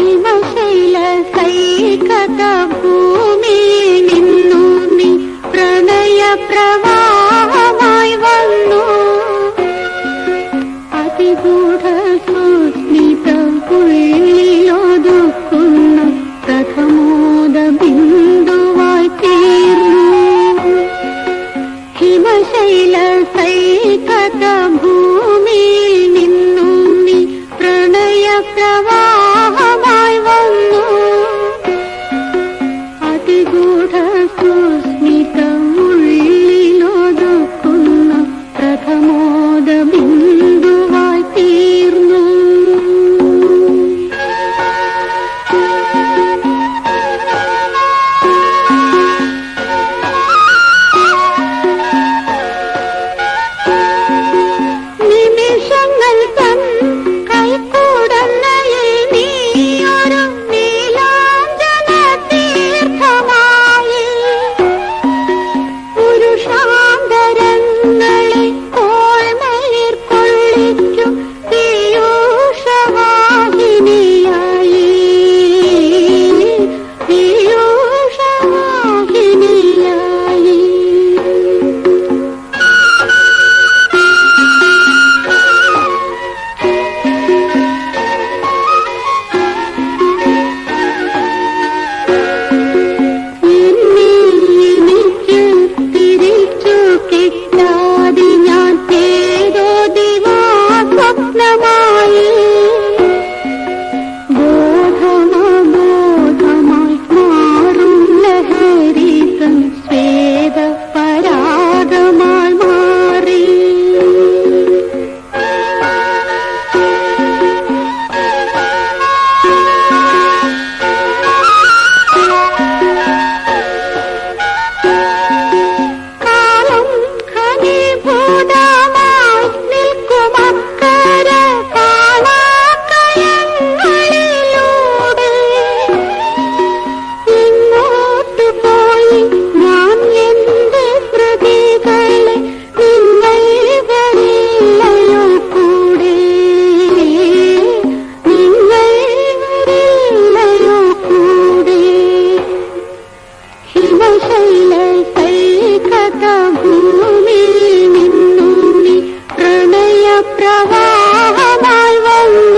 ഹിമശൈല സൈകത ഭൂമിയിൽ നിന്നു നീ പ്രണയ പ്രവാഹമായി വന്നു. അതിഗൂഢ സുസ്മിതം പുള്ളിലൊതുക്കുന്ന പ്രഥമോദ ബിന്ദുവായി തീർന്നു. ഹിമശൈല സൈകത 那你把 Come on. ഭൂമിയിൽ നിന്നൂന്നി പ്രണയപ്രവാഹമായി വന്നു.